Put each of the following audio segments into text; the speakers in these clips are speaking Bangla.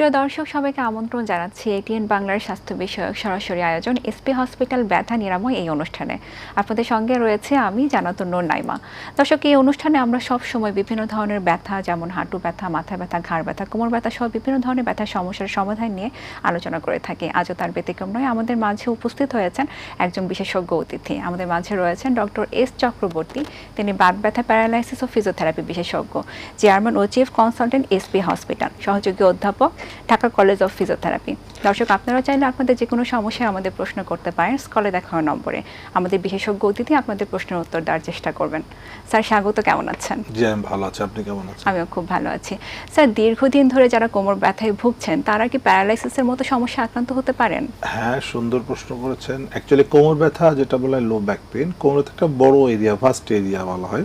প্রিয় দর্শক, সবাইকে আমন্ত্রণ জানাচ্ছি এটিএন বাংলার স্বাস্থ্য বিষয়ক সরাসরি আয়োজন এসপি হসপিটাল ব্যথা নিরাময় এই অনুষ্ঠানে। আপনাদের সঙ্গে রয়েছে আমি, জানাতুন নূর নাইমা। দর্শক, এই অনুষ্ঠানে আমরা সব সময় বিভিন্ন ধরনের ব্যথা, যেমন হাঁটু ব্যথা, মাথা ব্যথা, ঘাড় ব্যথা, কোমর ব্যথা সহ বিভিন্ন ধরনের ব্যথার সমস্যার সমাধান নিয়ে আলোচনা করে থাকি। আজও তার ব্যতিক্রম নয়, আমাদের মাঝে উপস্থিত হয়েছেন একজন বিশেষজ্ঞ অতিথি। আমাদের মাঝে রয়েছেন ডক্টর এস চক্রবর্তী। তিনি বাত ব্যথা প্যারালাইসিস ও ফিজিওথেরাপি বিশেষজ্ঞ, চেয়ারম্যান ও চিফ কনসালটেন্ট এসপি হসপিটাল সহযোগী অধ্যাপক ঢাকা কলেজ অফ ফিজিওথেরাপি। দর্শক আপনারা চাইলে আপনাদের যে কোনো সমস্যায় আমাদের প্রশ্ন করতে পারেন। স্কলে দেখানো নম্বরে। আমাদের বিশেষজ্ঞ অতিথি আপনাদের প্রশ্নের উত্তর দেওয়ার চেষ্টা করবেন। স্যার স্বাগত। কেমন আছেন? জি আমি ভালো আছি। আপনি কেমন আছেন? আমিও খুব ভালো আছি। স্যার দীর্ঘদিন ধরে যারা কোমর ব্যথায় ভুগছেন তারা কি প্যারালাইসিসের মতো সমস্যা আক্রান্ত হতে পারেন? হ্যাঁ সুন্দর প্রশ্ন করেছেন। অ্যাকচুয়ালি কোমর ব্যথা যেটা বলা হয় লো ব্যাক পেন কোমরের একটা বড় এরিয়া ভাস্ট এরিয়া বলা হয়।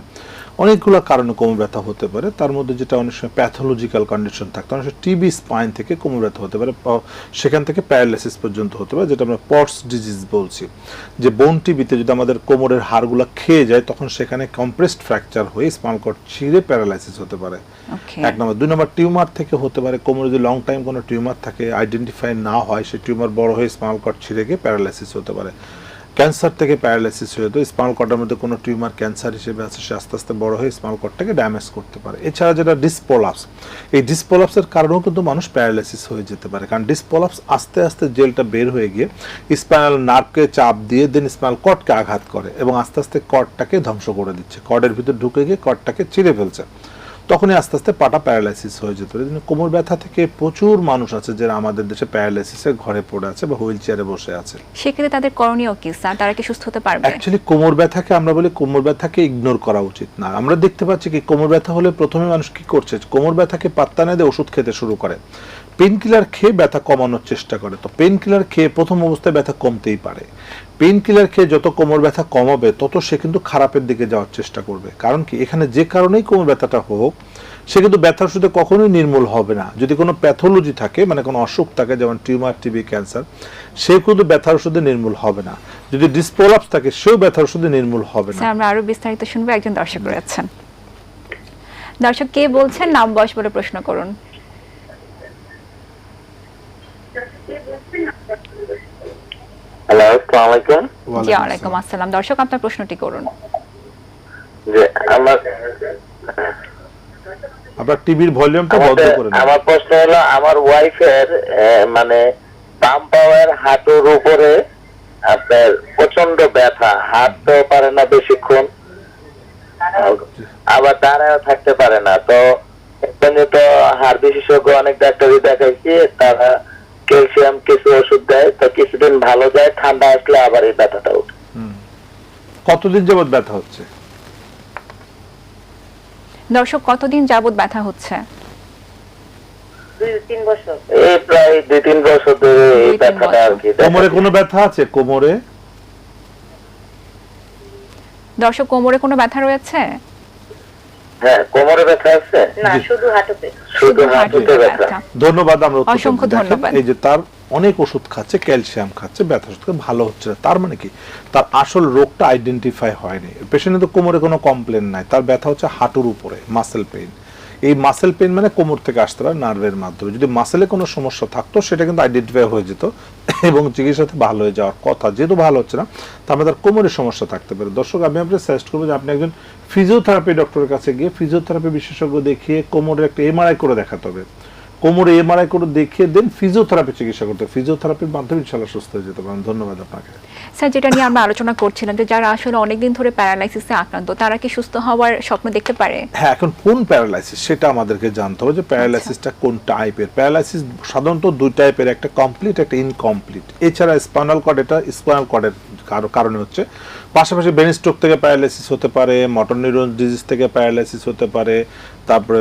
অনেকগুলো কারণে কোমর ব্যথা হতে পারে। তার মধ্যে যেটা অনেক সময় প্যাথোলজিক্যাল কন্ডিশন থাকতে অনেক সময় টিবি স্পাইন থেকে কোমর ব্যথা হতে পারে সেখান থেকে প্যারালাইসিস পর্যন্ত হতে পারে যেটা আমরা পটস ডিজিজ বলছি। যে বোন টিবিতে যদি আমাদের কোমরের হাড়গুলো খেয়ে যায় তখন সেখানে কম্প্রেসড ফ্র্যাকচার হয়ে স্পাইনাল কর্ড ছিঁড়ে প্যারালাইসিস হতে পারে। এক নম্বর। দুই নম্বর টিউমার থেকে হতে পারে কোমরে যদি লং টাইম কোনো টিউমার থাকে আইডেন্টিফাই না হয় সেই টিউমার বড় হয়ে স্পাইনাল কর্ড ছিঁড়ে গিয়ে প্যারালাইসিস হতে পারে। ক্যান্সার থেকে প্যারালাইসিস হয়ে তো স্পাইনাল কর্ডের মধ্যে কোনো টিউমার ক্যান্সার হিসেবে আছে, সে আস্তে আস্তে বড় হয়ে স্পাইনাল কর্ডটাকে ড্যামেজ করতে পারে। এছাড়া যেটা ডিসপোলাপস এই ডিসপোলাপসের কারণেও কিন্তু মানুষ প্যারালাইসিস হয়ে যেতে পারে। কারণ ডিসপোলাপস আস্তে আস্তে জেলটা বের হয়ে গিয়ে স্পাইনাল নার্ভকে চাপ দিয়ে দেন স্পাইনাল কর্ডকে আঘাত করে এবং আস্তে আস্তে কর্ডটাকে ধ্বংস করে দিচ্ছে। কর্ডের ভিতর ঢুকে গিয়ে কর্ডটাকে চিড়ে ফেলছে। তখনই আস্তে আস্তে পাটা প্যারালাইসিস হয়ে যেত। এই কোমর ব্যথা থেকে প্রচুর মানুষ আছে যারা আমাদের দেশে প্যারালাইসিসের ঘরে পড়ে আছে বা হুইল চেয়ারে বসে আছে। সেক্ষেত্রে তাদের করণীয় কি স্যার? তারা কি সুস্থ হতে পারবে? অ্যাকচুয়ালি কোমর ব্যথাকে আমরা বলি কোমর ব্যথাকে ইগনোর করা উচিত না। আমরা দেখতে পাচ্ছি কি কোমর ব্যথা হলে প্রথমে মানুষ কি করছে? কোমর ব্যথাকে পাত্তা না দিয়ে ওষুধ খেতে শুরু করে। পেন কিলার খেয়ে ব্যথা কমানোর চেষ্টা করে। তো পেন কিলার খেয়ে প্রথম অবস্থায় ব্যথা কমতেই পারে। পেন কিলার খেয়ে যত কোমর ব্যথা কমাবে, তত সে কিন্তু খারাপের দিকে যাওয়ার চেষ্টা করবে। কারণ কি? এখানে যে কারণেই কোমর ব্যথাটা হোক, সে কিন্তু ব্যথার ওষুধে কখনোই নির্মূল হবে না। যদি কোনো প্যাথোলজি থাকে মানে কোনো অসুখ থাকে, যেমন টিউমার, টিবি, ক্যান্সার সে কিন্তু ব্যথার ওষুধে নির্মূল হবে না। যদি ডিসপোলাপস থাকে, সেও ব্যথার ওষুধে নির্মূল হবে না। আমরা আরও বিস্তারিত শুনব। একজন দর্শক রয়েছেন। দর্শক, কে বলছেন? নাম বয়স বলে প্রশ্ন করুন। হ্যালো আসসালামু আলাইকুম জি ওয়ালাইকুম আসসালাম দর্শক আপনার প্রশ্নটি করুন। যে আমার আপনার টিভির ভলিউমটা বন্ধ করে দিন। আমার প্রশ্ন হলো আমার ওয়াইফের মানে পাম পাওয়ার হাঁটুর উপরে আপনার প্রচণ্ড ব্যথা। হাঁটতেও পারে না বেশিক্ষণ। আবার দাঁড়ায় থাকতে পারে না। তো এখানে তো হাড় বিশেষজ্ঞ অনেক ডাক্তারই দেখাইছি তারা ক্যালসিয়াম কিছু ওষুধ দেয় তো কিছুদিন ভালো যায় ঠান্ডা আসলে আবার এই ব্যথাটা উঠে কতদিন যাবত ব্যথা হচ্ছে? দর্শক কতদিন যাবত ব্যথা হচ্ছে? দুই তিন বছর। এই প্রায় দুই তিন বছর ধরে এই ব্যথাটা আর কি কোমরে কোনো ব্যথা আছে? কোমরে? দর্শক কোমরে কোনো ব্যথা রয়েছে? হ্যাঁ কোমরে ব্যথা আছে? না শুধু হাঁটুতে। শুধু হাঁটুতে হাঁটুতে ব্যথা। ব্যথা। ধন্যবাদ আমরা অসংখ্য ধন্যবাদ। এই যে তার অনেক ওষুধ খাচ্ছে ক্যালসিয়াম খাচ্ছে ব্যথা ওষুধ ভালো হচ্ছে না। তার মানে কি? তার আসল রোগটা আইডেন্টিফাই হয়নি। পেশেন্টের তো কোমরে কোনো কমপ্লেন নাই। তার ব্যথা হচ্ছে হাঁটুর উপরে মাসেল পেইন এই মাসেল পেন মানে কোমর থেকে আসতে পারে নার্ভের মাধ্যমে। যদি মাসেলে কোনো সমস্যা থাকতো, সেটা কিন্তু আইডেন্টিফাই হয়ে যেত এবং চিকিৎসাতে ভালো হয়ে যাওয়ার কথা। যেহেতু ভালো হচ্ছে না তার তার কোমরের সমস্যা থাকতে পারে। দর্শক, আমি আপনাকে সাজেস্ট করব যে আপনি একজন ফিজিওথেরাপি ডক্টরের কাছে গিয়ে ফিজিওথেরাপি বিশেষজ্ঞ দেখিয়ে কোমরের একটা এমআরআই করে দেখাতে হবে। কোমরে এমআরআই করে দেখিয়ে দেন ফিজিওথেরাপি চিকিৎসা করতে। ফিজিওথেরাপির মাধ্যমে ইনশাল্লাহ সুস্থ হয়ে যেতে পারেন। ধন্যবাদ আপনাকে। স্যার যেটা নিয়ে আমরা আলোচনা করছিলাম যে যারা আসলে অনেকদিন ধরে প্যারালাইসিসে আক্রান্ত তারা কি সুস্থ হওয়ার স্বপ্ন দেখতে পারে? হ্যাঁ এখন কোন প্যারালাইসিস সেটা আমাদেরকে জানতে হবে যে প্যারালাইসিসটা কোন টাইপের? প্যারালাইসিস সাধারণত দুই টাইপের একটা কমপ্লিট একটা ইনকমপ্লিট। এছাড়া স্পাইনাল কর্ড এটা স্পাইনাল কর্ডের কারণে হচ্ছে। পাশাপাশি ব্রেন স্ট্রোক থেকে প্যারালাইসিস হতে পারে মোটর নিউরন ডিজিজ থেকে প্যারালাইসিস হতে পারে তারপরে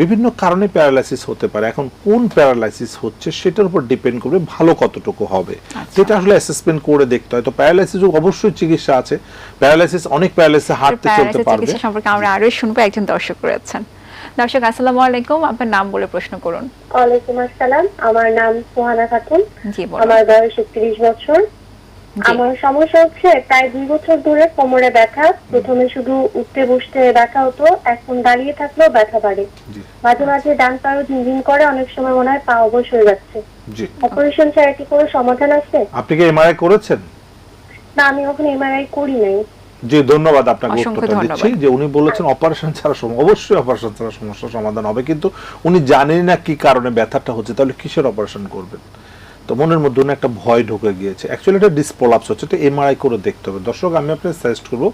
বিভিন্ন কারণে প্যারালাইসিস হতে পারে। এখন কোন প্যারালাইসিস হচ্ছে সেটার উপর ডিপেন্ড করবে ভালো কতটুকু হবে। আচ্ছা। যেটা আসলে অ্যাসেসমেন্ট করে দেখতে হয়। তো প্যারালাইসিস অবশ্যই চিকিৎসা আছে। প্যারালাইসিস অনেক প্যারালাইসিস হাঁটতে চলতে পারবে। চিকিৎসা সম্পর্কে আমরা আরও শুনব। একজন দর্শক রয়েছেন। দর্শক আসসালামু আলাইকুম। আপনার নাম বলে প্রশ্ন করুন। ওয়ালাইকুম আসসালাম। আমার নাম সোহানা খাতুন। জি বলুন। আমার বয়স একত্রিশ বছর। জি। আমার সমস্যা হচ্ছে প্রায় দুই বছর ধরে কোমরে ব্যথা। প্রথমে শুধু উঠতে বসতে ব্যথা হতো এখন দাঁড়িয়ে থাকলেও ব্যথা বাড়ে। মাঝে মাঝে ডান পাও ঝিনঝিন করে অনেক সময় মনে হয় পা অবশ হয়ে যাচ্ছে। অপারেশন ছাড়া কি কোনো সমাধান আছে? আপনি কি এমআরআই করেছেন? না আমি কখনো এমআরআই করি নাই। জি ধন্যবাদ আপনাকে উত্তরটা দিচ্ছি যে উনি বলেছেন অপারেশন ছাড়া সম- অবশ্যই অপারেশন ছাড়া সমস্যার সমাধান হবে কিন্তু উনি জানেন না কি কারণে ব্যথাটা হচ্ছে তাহলে কিসের অপারেশন করবেন? তো মনের মধ্যে একটা ভয় ঢুকে গিয়েছে। অ্যাকচুয়ালি এটা ডিসপোলাপস হচ্ছে তো এমআরআই করে দেখতে হবে। দর্শক, আমি আপনাকে সাজেস্ট করব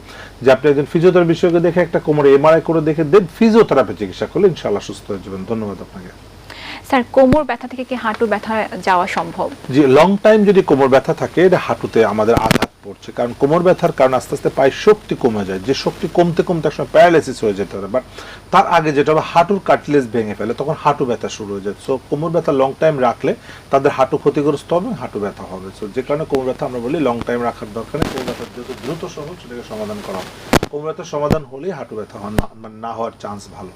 যে আপনি একজন ফিজিওথেরাপি বিষয়কে দেখে একটা কোমরে এমআরআই করে দেখে দেন ফিজিওথেরাপি চিকিৎসা করলে ইনশাআল্লাহ সুস্থ হয়ে যাবেন। ধন্যবাদ আপনাকে। স্যার, কোমর ব্যথা থেকে কি হাঁটু ব্যথা যাওয়া সম্ভব? যে লং টাইম যদি কোমর ব্যথা থাকে, এটা হাঁটুতে আমাদের আঘাত পড়ছে। কারণ কোমর ব্যথার কারণে আস্তে আস্তে পায়ের শক্তি কমে যায়। যে শক্তি কমতে কমতে একসময় প্যারালাইসিস হয়ে যেতে পারে। বাট তার আগে যেটা হবে, হাঁটুর কাটলেস ভেঙে ফেলে, তখন হাঁটু ব্যথা শুরু হয়ে যায়। সো কোমর ব্যথা লং টাইম রাখলে তাদের হাঁটু ক্ষতিগ্রস্ত হবে, হাঁটু ব্যথা হবে। সো যে কারণে কোমর ব্যথা আমরা বলি লং টাইম রাখার দরকার নেই। কোমর ব্যথা যেহেতু দ্রুত সহজ, সেটাকে সমাধান করা হবে। কোমর ব্যথার সমাধান হলেই হাঁটু ব্যথা হওয়ার না- মানে না হওয়ার চান্স ভালো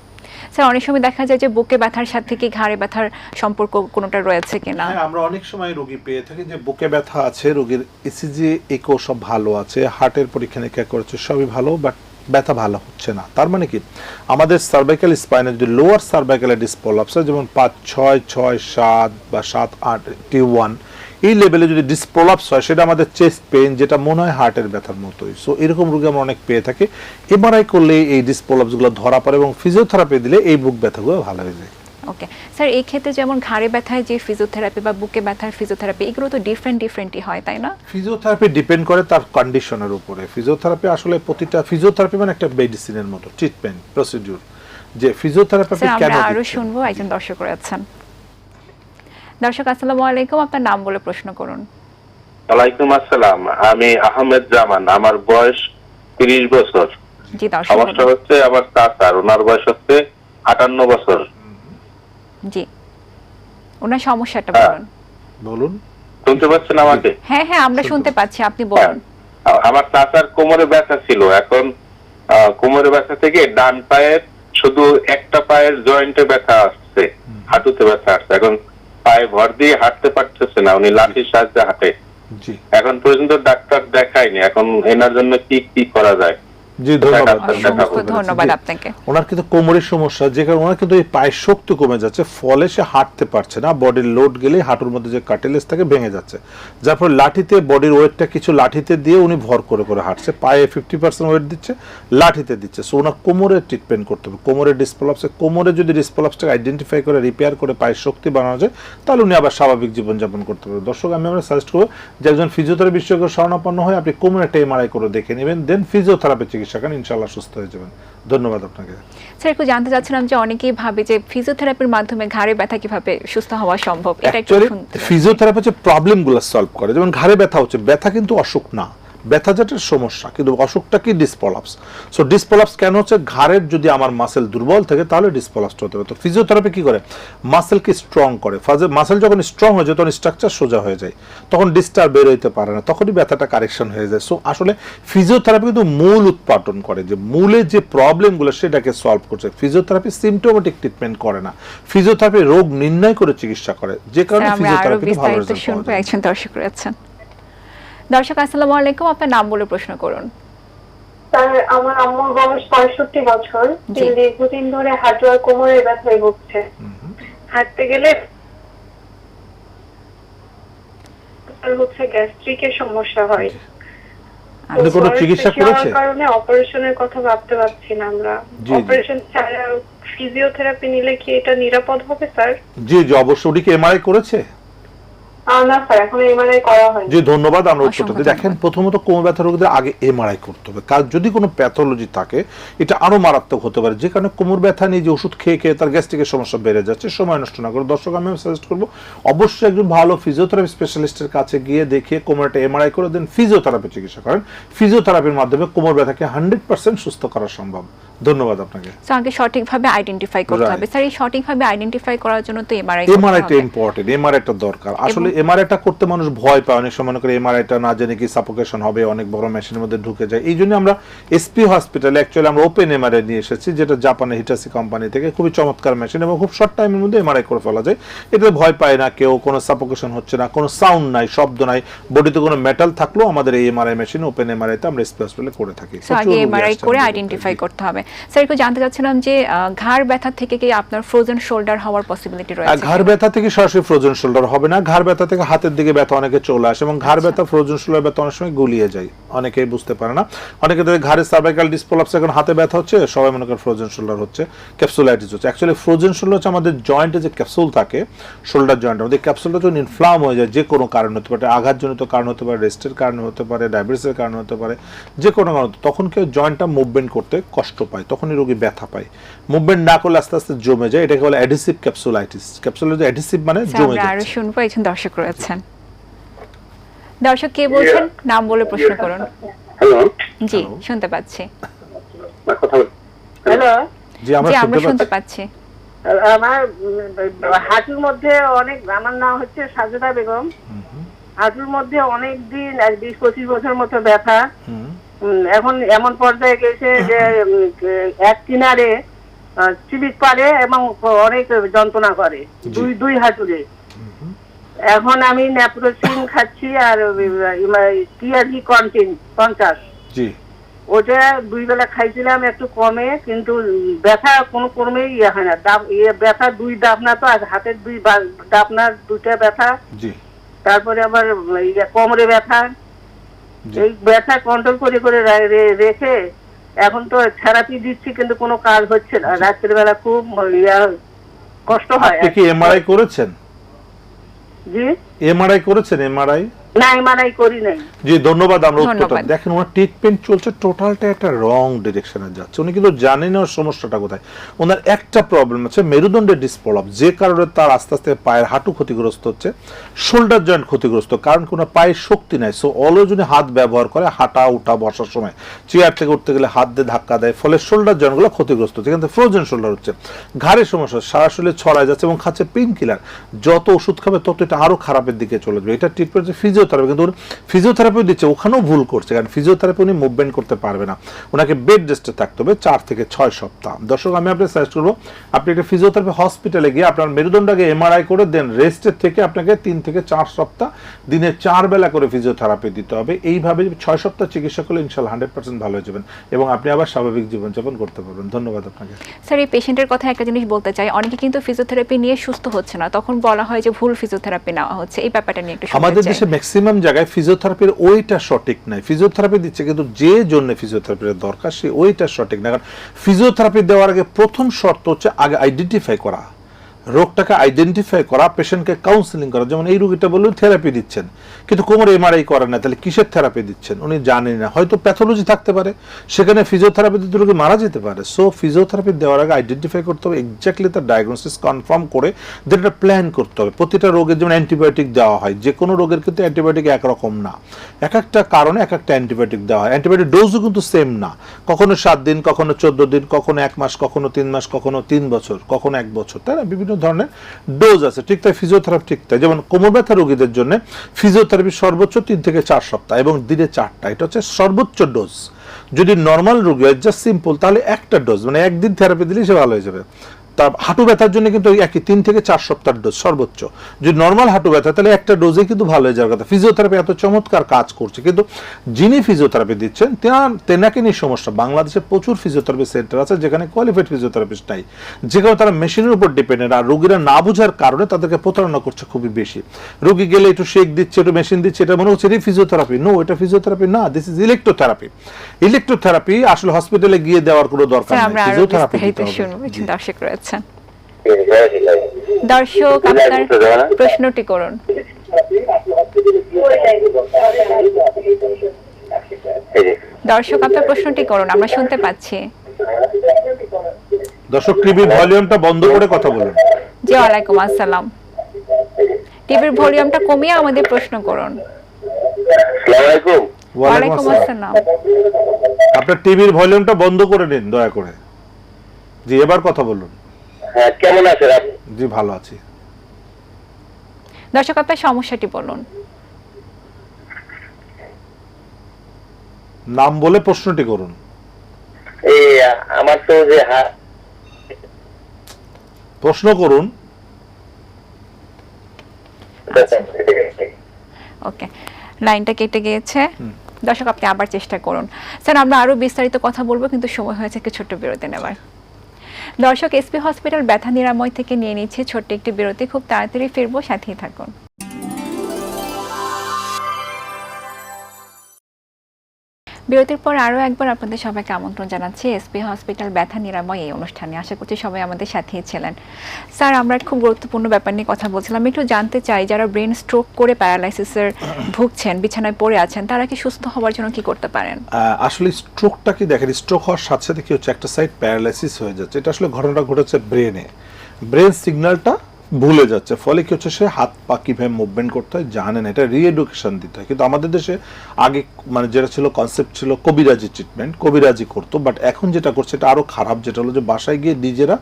স্যার অনেক সময় দেখা যায় যে বুকে ব্যথার সাথে কি ঘাড়ে ব্যথার সম্পর্ক কোনোটা রয়েছে কিনা হ্যাঁ আমরা অনেক সময় রোগী পেয়ে থাকি যে বুকে ব্যথা আছে রোগীর ইসিজি ইকো সব ভালো আছে হার্টের পরীক্ষা নিরীক্ষা করেছে সবই ভালো বাট ব্যথা ভালো হচ্ছে না। তার মানে কি? আমাদের সার্ভাইকাল স্পাইনে যদি লোয়ার সার্ভাইকালের ডিসপোলাপস যেমন পাঁচ, ছয় ছয়, সাত বা সাত, আট টি ওয়ান এই লেভেলে যদি ডিসপ্রোলাপস হয়, সেটা আমাদের চেস্ট পেন যেটা মনে হয় হার্টের ব্যথার মতোই। সো এরকম রোগী আমরা অনেক পেয়ে থাকি। এমআরআই করলে এই ডিসপ্রোলাপসগুলো ধরা পড়ে এবং ফিজিওথেরাপি দিলে এই বুক ব্যথাগুলো ভালো হয়ে যায়। ওকে স্যার এই ক্ষেত্রে যেমন ঘাড়ে ব্যথায় যে ফিজিওথেরাপি বা বুকে ব্যথার ফিজিওথেরাপি এগুলো তো ডিফারেন্ট ডিফারেন্টই হয় তাই না? ফিজিওথেরাপি ডিপেন্ড করে তার কন্ডিশনের উপরে। ফিজিওথেরাপি আসলে প্রতিটা ফিজিওথেরাপি মানে একটা মেডিসিনের মতো ট্রিটমেন্ট প্রসিডিউর যে ফিজিওথেরাপি স্যার কেন আমরা আরও শুনব একজন দর্শক রয়েছেন। দর্শক আসসালামু আলাইকুম। আপনার নাম বলে প্রশ্ন করুন। ওয়ালাইকুম আসসালাম। আমি আহমেদ জামান। আমার বয়স তিরিশ বছর। জি দর্শক সমস্যা হচ্ছে আমার চাচার ওনার বয়স হচ্ছে আটান্ন বছর। জি। ওনার সমস্যাটা হ্যাঁ। বলুন। বলুন শুনতে পাচ্ছেন আমাকে? হ্যাঁ হ্যাঁ আমরা শুনতে পাচ্ছি। আপনি হ্যাঁ বলুন আমার চাচার কোমরে ব্যথা ছিল। এখন কোমরে ব্যথা থেকে ডান পায়ের শুধু একটা পায়ের জয়েন্টে ব্যথা আসছে হাঁটুতে ব্যথা আসছে। এখন পায়ে ভর দিয়ে হাঁটতে পারতেছে না উনি লাঠির সাহায্যে হাঁটে। এখন পর্যন্ত ডাক্তার দেখায়নি। এখন এনার জন্য কি কি করা যায়? জি ধন্যবাদ। ধন্যবাদ। আপনাকে। ওনার কিন্তু কোমরের সমস্যা যে কারণে ওনার কিন্তু এই পায়ের শক্তি কমে যাচ্ছে ফলে সে হাঁটতে পারছে না। বডির লোড গেলে হাঁটুর মধ্যে যে কাটেলেস থাকে ভেঙে যাচ্ছে। যার ফলে লাঠিতে বডির ওয়েটটা কিছু লাঠিতে দিয়ে উনি ভর করে করে হাঁটছে। পায়ে ফিফটি পার্সেন্ট ওয়েট দিচ্ছে লাঠিতে দিচ্ছে। সো ওনার কোমরে ট্রিটমেন্ট করতে হবে। কোমরের ডিসপ্রলাপসে কোমরে যদি আইডেন্টিফাই করে রিপেয়ার করে পায়ের শক্তি বানানো যায় তাহলে উনি আবার স্বাভাবিক জীবনযাপন করতে পারবে দর্শক আমি আমরা সাজেস্ট করব যে একজন ফিজিওথেরাপি বিশেষজ্ঞ শরণাপন্ন হয়ে আপনি কোমরে একটা এমআরআই করে দেখে নেবেন দেন ফিজিওথেরাপি চিকিৎসা করেন ইনশাল্লাহ সুস্থ হয়ে যাবেন। ধন্যবাদ আপনাকে। স্যার একটু জানতে চাচ্ছিলাম যে অনেকেই ভাবে যে ফিজিওথেরাপির মাধ্যমে ঘাড়ে ব্যথা কীভাবে সুস্থ হওয়া সম্ভব? এটা একটু। ফিজিওথেরাপি হচ্ছে প্রবলেমগুলো সলভ করে। যেমন ঘাড়ে ব্যথা হচ্ছে ব্যথা কিন্তু অসুখ না। ব্যথা যেটা সমস্যা কিন্তু অসুখটা কি ডিসপলাপস সো ডিসপলাপস কেন হচ্ছে? ঘাড়ের যদি আমার মাসেল দুর্বল থাকে তাহলে ডিসপলাপসটা হতে পারে। তো ফিজিওথেরাপি কি করে? মাসেলকে স্ট্রং করে। ফাজে মাসেল যখন স্ট্রং হয়ে যায় তখন স্ট্রাকচার সোজা হয়ে যায়। তখন ডিস্টার্ব বের হইতে পারে না। তখনই ব্যথাটা কারেকশন হয়ে যায়। সো আসলে ফিজিওথেরাপি কিন্তু মূল উৎপাদন করে যে মূলে যে প্রবলেমগুলো সেটাকে সলভ করছে। ফিজিওথেরাপি সিমটোমেটিক ট্রিটমেন্ট করে না। ফিজিওথেরাপি রোগ নির্ণয় করে চিকিৎসা করে। যে কারণে ফিজিওথেরাপিতে ভালো রেজাল্ট একজন দর্শক রয়েছেন। দর্শক আসসালামু আলাইকুম। আপনার নাম বলে প্রশ্ন করুন। স্যার আমার আম্মুর বয়স পঁয়ষট্টি বছর। তিনি দীর্ঘদিন ধরে হাঁটু আর কোমরের ব্যথায় ভুগছে। হাঁটতে গেলে হচ্ছে গ্যাস্ট্রিকের সমস্যা হয়। আপনি কোনো চিকিৎসা করেছে কারণে অপারেশনের কথা ভাবতে পারছি না আমরা। অপারেশন ছাড়া ফিজিওথেরাপি নিলে কি এটা নিরাপদ হবে স্যার? জি জি অবশ্যই। কি এমআরআই করেছে? আহ, না স্যার এখন এমআরআই করা হয়নি। জি ধন্যবাদ আমরা উত্তরটা অসংখ্য দেখেন প্রথমত কোমর ব্যথা রোগীদের আগে এমআরআই করতে হবে। কারণ যদি কোনো প্যাথোলজি থাকে এটা আরও মারাত্মক হতে পারে। যে কারণে কোমর ব্যথা নিয়ে যে ওষুধ খেয়ে খেয়ে তার গ্যাস্ট্রিকের সমস্যা বেড়ে যাচ্ছে সময় নষ্ট না করে। দর্শক আমি সাজেস্ট করব অবশ্যই একজন ভালো ফিজিওথেরাপি স্পেশালিস্টের কাছে গিয়ে দেখিয়ে কোমরটা এমআরআই করে দেন। ফিজিওথেরাপি চিকিৎসা করেন। ফিজিওথেরাপির মাধ্যমে কোমর ব্যথাকে হান্ড্রেড পার্সেন্ট সুস্থ করা সম্ভব। ধন্যবাদ আপনাকে তো আগে সঠিকভাবে আইডেন্টিফাই করতে হবে স্যার এই সঠিকভাবে আইডেন্টিফাই করার জন্য তো এমআরআই এমআরআইটা ইম্পর্টেন্ট এমআরআইটা দরকার আসলে এমআরআইটা করতে মানুষ ভয় পায় অনেক সময় মনে করে এমআরআইটা না জেনে কি সাপোকেশন হবে অনেক বড় মেশিনের মধ্যে ঢুকে যায় এই জন্য আমরা এসপি হসপিটালে অ্যাকচুয়ালি আমরা ওপেন এমআরআই নিয়ে এসেছি যেটা জাপানের হিটাসি কোম্পানি থেকে খুবই চমৎকার মেশিন এবং খুব শর্ট টাইমের মধ্যে এমআরআই করে ফেলা যায় এটাতে ভয় পায় না কেউ কোনো সাপোকেশন হচ্ছে না কোনো সাউন্ড নাই শব্দ নাই বডিতে কোনো মেটাল থাকলেও আমাদের এই এমআরআই মেশিন ওপেন এমআরআইতে আমরা এসপি হসপিটালে করে থাকি আগে এমআরআই করে আইডেন্টিফাই করতে হবে স্যার একটু জানতে চাচ্ছিলাম যে ঘাড় ব্যথা থেকে কি আপনার ফ্রোজেন শোল্ডার হওয়ার পসিবিলিটি রয়েছে? ঘাড় ব্যথা থেকে সরাসরি ফ্রোজেন শোল্ডার হবে না। ঘাড় ব্যথা থেকে হাতের দিকে ব্যথা অনেকে চলে আসে এবং ঘাড় ব্যথা ফ্রোজেন শোল্ডার ব্যথা অনেক সময় গুলিয়ে যায়। অনেকেই বুঝতে পারে না। অনেকে তাদের সার্ভাইকাল এখন হাতে ব্যথা হচ্ছে সবাই মনে করে ফ্রোজেন শোল্ডার হচ্ছে ক্যাপসুলাইটিস হচ্ছে। অ্যাকচুয়ালি ফ্রোজেন শোল্ডার হচ্ছে আমাদের জয়েন্টে যে ক্যাপসুল থাকে শোল্ডার জয়েন্ট আমাদের ক্যাপসুলটা যখন ইনফ্লাম হয়ে যায় যে কোনো কারণ হতে পারে আঘাতজনিত কারণ হতে পারে রেস্টের কারণে হতে পারে ডায়াবেটিসের কারণে হতে পারে যে কোনো কারণ তখন কেউ জয়েন্টটা মুভমেন্ট করতে কষ্ট পায় তখনই রোগী ব্যথা পায়। মুভমেন্ট না করলে আস্তে আস্তে জমে যায় এটাকে বলে অ্যাডিসিভ ক্যাপসুলাইটিস ক্যাপসুলের যে অ্যাডিসিভ মানে জমে আমরা আরও শুনব একজন দর্শক রয়েছেন। দর্শক কে বলছেন? নাম বলে প্রশ্ন করুন। হ্যালো জি শুনতে পাচ্ছি। হ্যালো জি আমরা জি আমরা শুনতে পাচ্ছি। আমার হাঁটুর মধ্যে অনেক আমার নাম হচ্ছে সাজেদা বেগম। হাঁটুর মধ্যে অনেক দিন এক বিশ পঁচিশ বছর মতো ব্যথা। এখন এমন পর্যায়ে গেছে যে এক কিনারে চিবিক পারে এবং অনেক যন্ত্রণা করে দুই দুই হাঁটুরে এখন আমি ন্যাপ্রোসিন খাচ্ছি আর টিআরজি কন্টিন পঞ্চাশ। ওটা দুই বেলা খাইছিলাম একটু কমে কিন্তু ব্যথা কোনো কর্মেই ইয়ে হয় না। ডাব ইয়ে ব্যথা দুই ডাবনা তো আর হাতের দুই ডাবনার দুইটা ব্যথা। তারপরে আবার ইয়ে কোমরে ব্যথা। এই ব্যথা কন্ট্রোল করে করে রেখে এখন তো থেরাপি দিচ্ছি কিন্তু কোনো কাজ হচ্ছে না। রাত্রিবেলা খুব কষ্ট হয় আপনি কি এমআরআই করেছেন? জি? এমআরআই করেছেন এমআরআই করি নাই। জি ধন্যবাদ আমরা উত্তরটা ধন্যবাদ। দেখেন ওনার ট্রিটমেন্ট চলছে টোটালটা একটা রং ডিরেকশনে যাচ্ছে। উনি কিন্তু জানেন ওর সমস্যাটা কোথায়। ওনার একটা প্রবলেম আছে মেরুদণ্ডের ডিসপ্রলাপ যে কারণে তার আস্তে আস্তে পায়ের হাঁটু ক্ষতিগ্রস্ত হচ্ছে শোল্ডার জয়েন্ট ক্ষতিগ্রস্ত কারণ কোনো পায়ের শক্তি নাই। সো অলওয়েজ উনি হাত ব্যবহার করে হাঁটা উঠা বসার সময়। চেয়ার থেকে উঠতে গেলে হাত দিয়ে ধাক্কা দেয় ফলে শোল্ডার জয়েন্টগুলো ক্ষতিগ্রস্ত হচ্ছে। কিন্তু ফ্রোজেন শোল্ডার হচ্ছে। ঘাড়ের সমস্যা সারা শরীরে ছড়ায় যাচ্ছে এবং খাচ্ছে পেইন কিলার যত ওষুধ খাবে তত এটা আরও খারাপের দিকে চলে যাবে। এটা ট্রিটমেন্ট হচ্ছে ফিজিওথেরাপি কিন্তু ফিজিওথেরাপি দিচ্ছে ওখানেও ভুল করছে কারণ ফিজিওথেরাপি উনি মুভমেন্ট করতে পারবে না। ওনাকে বেড রেস্টে থাকতে হবে চার থেকে ছয় সপ্তাহ। দর্শক আমি আপনাকে সাজেস্ট করব আপনি একটা ফিজিওথেরাপি হসপিটালে গিয়ে আপনার মেরুদণ্ডকে এমআরআই করে দেন রেস্টের থেকে আপনাকে তিন থেকে চার সপ্তাহ দিনে চার বেলা করে ফিজিওথেরাপি দিতে হবে। এইভাবে ছয় সপ্তাহ চিকিৎসা করলে ইনশাল্লাহ হান্ড্রেড পার্সেন্ট ভালো হয়ে যাবেন এবং আপনি আবার স্বাভাবিক জীবনযাপন করতে পারবেন। ধন্যবাদ আপনাকে। স্যার এই পেশেন্টের কথা একটা জিনিস বলতে চাই। অনেকে কিন্তু ফিজিওথেরাপি নিয়ে সুস্থ হচ্ছে না। তখন বলা হয় যে ভুল ফিজিওথেরাপি নেওয়া হচ্ছে। এই ব্যাপারটা নিয়ে একটু আমাদের। দেশে ম্যাক্সিমাম জায়গায় ফিজিওথেরাপির ওইটা সঠিক নাই। ফিজিওথেরাপি দিচ্ছে কিন্তু যে জন্য ফিজিওথেরাপির দরকার, সে ওইটা সঠিক না। কারণ ফিজিওথেরাপি দেওয়ার আগে প্রথম শর্ত হচ্ছে আগে আইডেন্টিফাই করা। রোগটাকে আইডেন্টিফাই করা পেশেন্টকে কাউন্সিলিং করা, যেমন এই রোগীটা বলল থেরাপি দিচ্ছেন, কিন্তু কোমর এমআরআই করেন না, তাহলে কিসের থেরাপি দিচ্ছেন? উনি জানেন না, হয়তো প্যাথোলজি থাকতে পারে, সেখানে ফিজিওথেরাপি দিতে রোগী মারা যেতে পারে। সো ফিজিওথেরাপি দেওয়ার আগে আইডেন্টিফাই করতে হবে এক্স্যাক্টলি তার ডায়াগনোসিস কনফার্ম করে দেন এটা প্ল্যান করতে হবে। প্রতিটা রোগের যেমন অ্যান্টিবায়োটিক দেওয়া হয়, যে কোনো রোগের কিন্তু অ্যান্টিবায়োটিক একরকম না। এক একটা কারণে এক একটা অ্যান্টিবায়োটিক দেওয়া হয়। অ্যান্টিবায়োটিক ডোজও কিন্তু সেম না। কখনো সাত দিন, কখনো চোদ্দ দিন, কখনো এক মাস, কখনো তিন মাস, কখনো তিন বছর, কখনো এক বছর, তাই না? বিভিন্ন ধরনের ডোজ আছে। ঠিক তাই ফিজিওথেরাপি ঠিক তাই। যেমন কোমর ব্যথা রোগীদের জন্য ফিজিওথেরাপি সর্বোচ্চ তিন থেকে চার সপ্তাহ এবং দিনে চারটা। এটা হচ্ছে সর্বোচ্চ ডোজ যদি নর্মাল রোগী হয় জাস্ট সিম্পল তাহলে একটা ডোজ মানে একদিন থেরাপি দিলেই সে ভালো হয়ে যাবে। তার হাঁটু ব্যথার জন্য কিন্তু ওই একই তিন থেকে চার সপ্তাহ ডোজ সর্বোচ্চ। যদি নর্মাল হাঁটু ব্যথা তাহলে একটা ডোজে কিন্তু ভালো হয়ে যাওয়ার কথা। ফিজিওথেরাপি এত চমৎকার কাজ করছে। কিন্তু যিনি ফিজিওথেরাপি দিচ্ছেন তেনাকে নিয়ে সমস্যা। বাংলাদেশে প্রচুর ফিজিওথেরাপি সেন্টার আছে যেখানে কোয়ালিফাইড ফিজিওথেরাপিস্ট নাই। যেখানে তারা মেশিনের উপর ডিপেন্ডেন্ট আর রোগীরা না বোঝার কারণে তাদেরকে প্রতারণা করছে খুবই বেশি। রোগী গেলে একটু শেক দিচ্ছে একটু মেশিন দিচ্ছে এটা মনে হচ্ছে এটাই ফিজিওথেরাপি নো এটা ফিজিওথেরাপি না দিস ইজ ইলেকট্রোথেরাপি ইলেকট্রোথেরাপি আসলে হসপিটালে গিয়ে দেওয়ার কোনো দরকার নেই ফিজিওথেরাপি বিস্তারিত দিতে শুনব দর্শক আপনার প্রশ্নটি করুন। দর্শক আপনার প্রশ্নটি করুন আমরা শুনতে পাচ্ছি। দর্শক টিভির ভলিউমটা বন্ধ করে কথা বলুন। জি ওয়ালাইকুম আসসালাম। টিভির ভলিউমটা কমিয়ে আমাদের প্রশ্ন করুন। ওয়ালাইকুম আসসালাম। আপনার টিভির ভলিউমটা বন্ধ করে নিন দয়া করে। জি এবার কথা বলুন। কেমন আছেন আপনি? জি ভালো আছি। দর্শক আপনার সমস্যাটি বলুন। নাম বলে প্রশ্নটি করুন। এই আমার তো যে প্রশ্ন করুন। ওকে লাইনটা কেটে গিয়েছে। দর্শক আপনি আবার চেষ্টা করুন। স্যার আমরা আরও বিস্তারিত কথা বলব কিন্তু সময় হয়েছে একটু ছোট্ট বিরতি নেওয়ার দর্শক এসপি হসপিটাল ব্যথা নিরাময় থেকে নিয়ে নিচ্ছে ছোট্ট একটি বিরতি। খুব তাড়াতাড়ি ফিরবো, সাথেই থাকুন। বিরতির পর আরও একবার আপনাদের সবাইকে আমন্ত্রণ জানাচ্ছি। এসপি হসপিটাল ব্যথা নিরাময় এই অনুষ্ঠানে। আশা করছি সবাই আমাদের সাথেই ছিলেন। স্যার আমরা খুব গুরুত্বপূর্ণ ব্যাপার নিয়ে কথা বলছিলাম। একটু জানতে চাই যারা ব্রেন স্ট্রোক করে প্যারালাইসিসের ভুগছেন বিছানায় পড়ে আছেন তারা কি সুস্থ হওয়ার জন্য কি করতে পারেন? আসলে স্ট্রোকটা কি দেখেন স্ট্রোক হওয়ার সাথে সাথে কি হচ্ছে একটা সাইড প্যারালাইসিস হয়ে যাচ্ছে। এটা আসলে ঘটনাটা ঘটেছে ব্রেনে। ব্রেন সিগন্যালটা ভুলে যাচ্ছে। ফলে কি হচ্ছে? সে হাত পা কীভাবে মুভমেন্ট করতে হয় জানে না। এটা রিএডুকেশন দিতে হয়। কিন্তু আমাদের দেশে আগে মানে যেটা ছিল কনসেপ্ট ছিল কবিরাজি ট্রিটমেন্ট কবিরাজি করতো। বাট এখন যেটা করছে, এটা আরও খারাপ। যেটা হলো যে বাসায় গিয়ে নিজেরা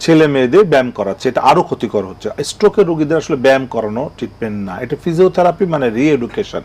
ছেলে মেয়েদের ব্যায়াম করাচ্ছে। এটা আরও ক্ষতিকর হচ্ছে। স্ট্রোকের রোগীদের আসলে ব্যায়াম করানো ট্রিটমেন্ট না। এটা ফিজিওথেরাপি মানে রিএডুকেশন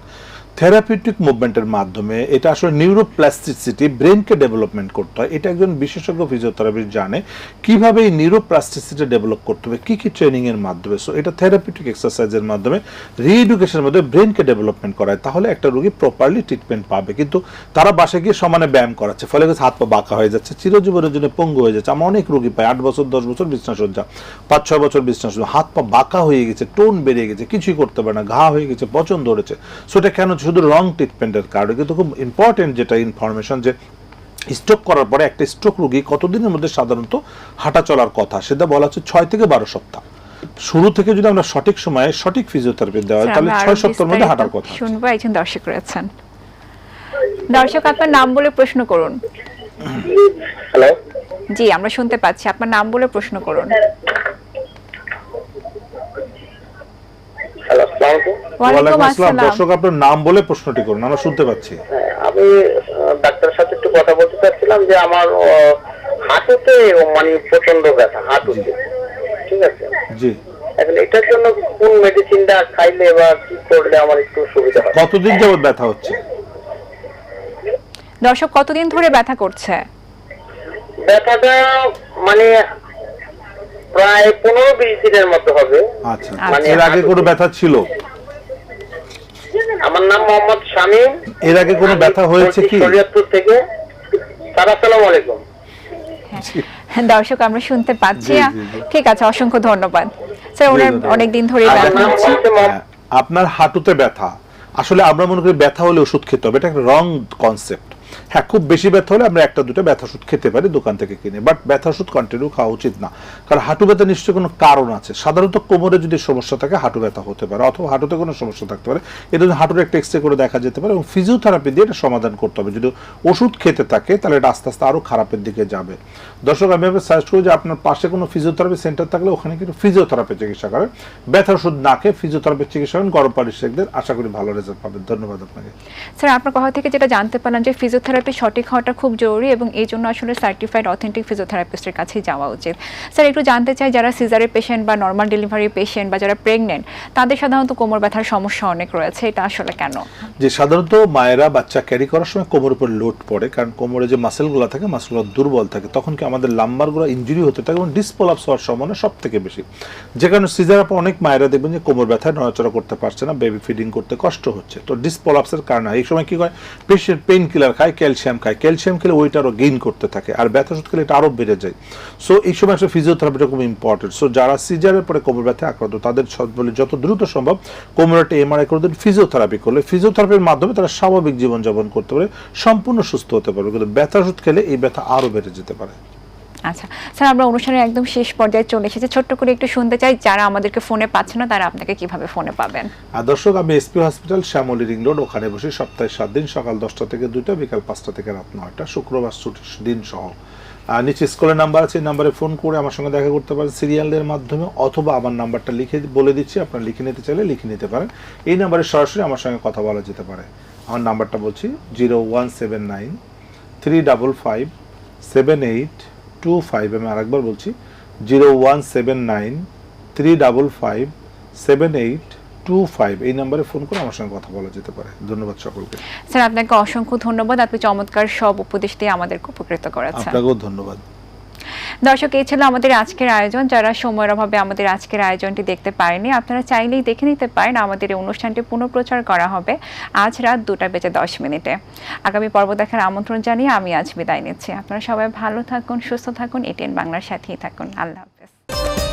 থেরাপিউটিক মুভমেন্টের মাধ্যমে এটা আসলে নিউরোপ্লাস্টিসিটি ব্রেনকে ডেভেলপমেন্ট করতে হয়। এটা একজন বিশেষজ্ঞ ফিজিওথেরাপিস্ট জানে কীভাবে এই নিউরোপ্লাস্টিসিটি ডেভেলপ করতে হবে, কি কি ট্রেনিং এর মাধ্যমে। সো এটা থেরাপিউটিক এক্সারসাইজের মাধ্যমে রিএডুকেশনের মধ্যে ব্রেনকে ডেভেলপমেন্ট করায়, তাহলে একটা রোগী প্রপারলি ট্রিটমেন্ট পাবে। কিন্তু তারা বাসে গিয়ে সমানে ব্যায়াম করাচ্ছে, ফলে হাত পা বাঁকা হয়ে যাচ্ছে, চিরজীবনের জন্য পঙ্গু হয়ে যাচ্ছে। আমার অনেক রোগী পাই, আট বছর, দশ বছর বিছনাসজ্জা, পাঁচ, ছয় বছর বিছনাসজ্জা, হাত পা বাঁকা হয়ে গেছে, টোন বেড়ে গেছে, কিছুই করতে পারে না, ঘা হয়ে গেছে, পচন ধরেছে। সো এটা কেন শুধু রং ট্রিটমেন্টের কারণে কিন্তু খুব ইম্পর্টেন্ট যেটা ইনফরমেশন যে স্ট্রোক করার পরে একটা স্ট্রোক রোগী কতদিনের মধ্যে সাধারণত হাঁটা চলার কথা সেটা বলা হচ্ছে ছয় থেকে বারো সপ্তাহ। শুরু থেকে যদি আমরা সঠিক সময়ে সঠিক ফিজিওথেরাপি দেওয়া হয় স্যার, তাহলে ছয় সপ্তাহের মধ্যে হাঁটার কথা শুনব একজন দর্শক রয়েছেন। দর্শক আপনার নাম বলে প্রশ্ন করুন। হ্যালো জি আমরা শুনতে পাচ্ছি আপনার নাম বলে প্রশ্ন করুন হ্যালো আসসালামু আলাইকুম ওয়ালাইকুম আসসালাম। আসসালাম। দর্শক আপনার নাম বলে প্রশ্নটি করুন আমরা শুনতে পাচ্ছি। হ্যাঁ, আমি ডাক্তারের সাথে একটু কথা বলতে চাচ্ছিলাম যে আমার হাঁটুতে মানে প্রচণ্ড ব্যথা হাঁটুতে। ঠিক আছে? জি। এখন এটার জন্য কোন মেডিসিনটা খাইলে বা কি করলে আমার একটু সুবিধা হয় কতদিন যাবত ব্যথা হচ্ছে? দর্শক কতদিন ধরে ব্যথা করছে? ব্যথাটা মানে প্রায় পনেরো বিশ দিনের মতো হবে। আচ্ছা। মানে এর আগে কোনো ব্যথা ছিল? আমার নাম মোহাম্মদ শামীম। এর আগে কোনো ব্যথা হয়েছে কি? শরীয়তপুর থেকে। স্যার আসসালামু আলাইকুম। দর্শক আমরা শুনতে পাচ্ছি। ঠিক আছে অসংখ্য ধন্যবাদ। স্যার ওনার অনেক দিন ধরে ব্যথা হচ্ছে। হ্যাঁ, আপনার হাঁটুতে ব্যথা। আসলে আমরা মনে করি ব্যথা হলে ওষুধ খেতে হবে। এটা একটা রং কনসেপ্ট হ্যাঁ খুব বেশি ব্যথা হলে আমরা একটা, দুটো ব্যথা ওষুধ খেতে পারি দোকান থেকে কিনে বাট ব্যথা ওষুধ কন্টিনিউ খাওয়া উচিত না। কারণ হাঁটু ব্যথা নিশ্চয়ই কোনো কারণ আছে। সাধারণত কোমরে যদি সমস্যা থাকে, হাঁটু ব্যথা হতে পারে, অথবা হাঁটুতে কোনো সমস্যা থাকতে পারে। এটা যদি হাঁটুর একটা এক্সরে করে দেখা যেতে পারে এবং ফিজিওথেরাপি দিয়ে এটা সমাধান করতে হবে। যদি ওষুধ খেতে থাকে, তাহলে এটা আস্তে আস্তে আরও খারাপের দিকে যাবে। দর্শক, আমি আপনার সাজেস্ট করি যে আপনার পাশে কোনো ফিজিওথেরাপি সেন্টার থাকলে ওখানে কিন্তু ফিজিওথেরাপি চিকিৎসা করেন। ব্যথা ওষুধ না খেয়ে ফিজিওথেরাপি চিকিৎসা করেন। গরম পানির শেখদের আশা করি ভালো রেজাল্ট পাবেন। ধন্যবাদ আপনাকে। স্যার আপনার কথা থেকে যেটা জানতে পারলাম যে ফিজিওথেরাপি সঠিক হওয়াটা খুব জরুরি এবং এই জন্য আসলে সার্টিফাইড অথেন্টিক ফিজিওথেরাপিস্টের কাছেই যাওয়া উচিত। স্যার, একটু জানতে চাই, যারা সিজারের পেশেন্ট বা নর্মাল ডেলিভারি পেশেন্ট বা যারা প্রেগনেন্ট তাদের সাধারণত কোমর ব্যথার সমস্যা অনেক রয়েছে, এটা আসলে কেন? যে সাধারণত মায়েরা বাচ্চা ক্যারি করার সময় কোমরের উপর লোড পড়ে, কারণ কোমরে যে মাসেলগুলো থাকে মাসেলগুলো দুর্বল থাকে, তখন কি আমাদের লাম্বারগুলো ইঞ্জুরি হতে থাকে এবং ডিসপোলাপস হওয়ার সম্ভাবনা সব থেকে বেশি। যে কারণে সিজার পর অনেক মায়েরা দেখবেন যে কোমর ব্যথায় নড়াচড়া করতে পারছে না বেবি ফিডিং করতে কষ্ট হচ্ছে। তো ডিসপোলাপসের কারণে এই সময় কি হয়? পেশেন্ট পেইন কিলার খায় ক্যালসিয়াম খায়। ক্যালসিয়াম খেলে ওইটা আরও গেইন করতে থাকে আর ব্যথা ওষুধ খেলে এটা আরও বেড়ে যায়। সো এই সময় আসলে ফিজিওথেরাপিটা খুব ইম্পর্টেন্ট সো যারা সিজারের পরে কোমর ব্যথা আক্রান্ত, তাদের বলে যত দ্রুত সম্ভব কোমরে একটা এমআরআই করে দিন ফিজিওথেরাপি করলে। ফিজিওথেরাপির মাধ্যমে তারা স্বাভাবিক জীবনযাপন করতে পারে, সম্পূর্ণ সুস্থ হতে পারবে। কিন্তু ব্যথা ওষুধ খেলে এই ব্যথা আরও বেড়ে যেতে পারে। আচ্ছা স্যার, আমরা অনুষ্ঠানের একদম শেষ পর্যায়ে চলে এসেছি। ছোট্ট করে একটু শুনতে চাই, যারা আমাদেরকে ফোনে পাচ্ছে না, তারা আপনাকে কীভাবে ফোনে পাবেন? আর দর্শক, আমি SP hospital Shyamoli ring road, ওখানে বসে সপ্তাহে সাত দিন, সকাল দশটা থেকে দুইটা, বিকাল পাঁচটা থেকে রাত নয়টা, শুক্রবার ছুটির দিন সহ। আর নিচে স্কুলের নাম্বার আছে, এই নাম্বারে ফোন করে আমার সঙ্গে দেখা করতে পারেন। সিরিয়ালের মাধ্যমে অথবা আমার নাম্বারটা লিখে, বলে দিচ্ছি, আপনারা লিখে নিতে চাইলে লিখে নিতে পারেন। এই নাম্বারে সরাসরি আমার সঙ্গে কথা বলা যেতে পারে। আমার নাম্বারটা বলছি, zero one seven nine three double five seven eight two five আমি আরেকবার বলছি zero one seven nine three double five seven eight two five এই নাম্বারে ফোন করে আমার সঙ্গে কথা বলা যেতে পারে। ধন্যবাদ সকলকে। স্যার আপনাকে অসংখ্য ধন্যবাদ। আপনি চমৎকার সব উপদেশ দিয়ে আমাদেরকে উপকৃত করেছেন। আপনাকেও ধন্যবাদ। দর্শক, এই ছিল আমাদের আজকের আয়োজন। যারা সময়ের অভাবে আমাদের আজকের আয়োজনটি দেখতে পারেনি আপনারা চাইলেই দেখে নিতে পারেন। আমাদের এই অনুষ্ঠানটি পুনঃপ্রচার করা হবে আজ রাত দুটা বেজে দশ মিনিটে। আগামী পর্ব দেখার আমন্ত্রণ জানিয়ে আমি আজ বিদায় নিচ্ছি। আপনারা সবাই ভালো থাকুন, সুস্থ থাকুন এটিএন বাংলার সাথেই থাকুন। আল্লাহ হাফেজ।